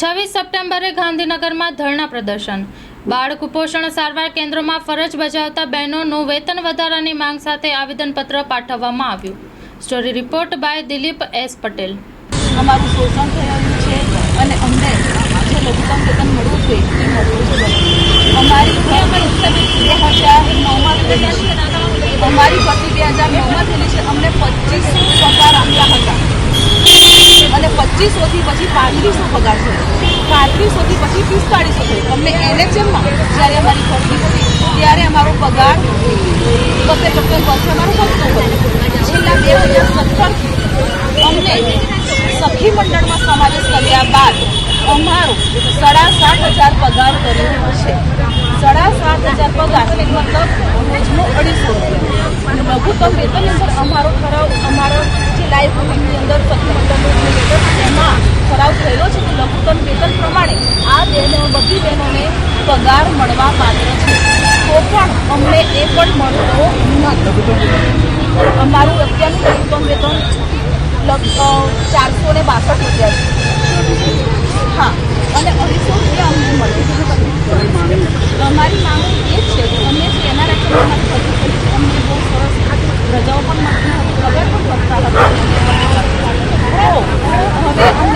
છવ્વીસ સપ્ટેમ્બરે ગાંધીનગરમાં ધરણા પ્રદર્શન. બાળ કુપોષણ સારવાર કેન્દ્રોમાં ફરજ બજાવતા બહેનોનું વેતન વધારાની માંગ સાથે આવેદનપત્ર પાઠવવામાં આવ્યું. Story report by Dilip S Patel. અમારું શોષણ થયેલું છે અને અમને જે લઘુત્તમ વેતન મળવું છે, એ મળવું છે અમારી અમારી ભરતી બે હજાર નવમાં થયેલી છે. અમને પચીસો અને પછી પાંત્રીસો પગાર છે પાંત્રીસોથી પછી પિસ્તાળીસો અમને એનએચએમમાં જ્યારે અમારી ભરતી હતી, ત્યારે અમારો પગાર બસો ચોપન વર્ષે અમારો વધતો હતો છેલ્લા બે હજાર સત્તરથી અમને સખી મંડળમાં સમાવેશ કર્યા બાદ અમારો સાડા સાત હજાર પગાર કર્યો છે. સાડા સાત હજાર પગાર મતલબ રોજનો અઢીસો રૂપિયા. લઘુત્તમ વેતન અમારો ઠરાવ, અમારો જે લાઈફ રૂટિનની અંદર સખી મંડળનું જે વેતન એમાં ઠરાવ થયેલો છે કે લઘુત્તમ વેતન પ્રમાણે આ બહેનો બધી બહેનોને પગાર મળવા પાત્ર છે. તો પણ અમને એ પણ મળતો નથી. અમારું અત્યારનું લઘુત્તમ વેતન ચારસો ને બાસઠ રૂપિયા છે. હા, અને અઢીસો રૂપિયા અમને મળે અમારી માંગ એ છે કે અમે એના છે અમને બહુ સરસ રજાઓ પણ મળતી હતી પગાર પણ વધતા હતા તો હવે અમને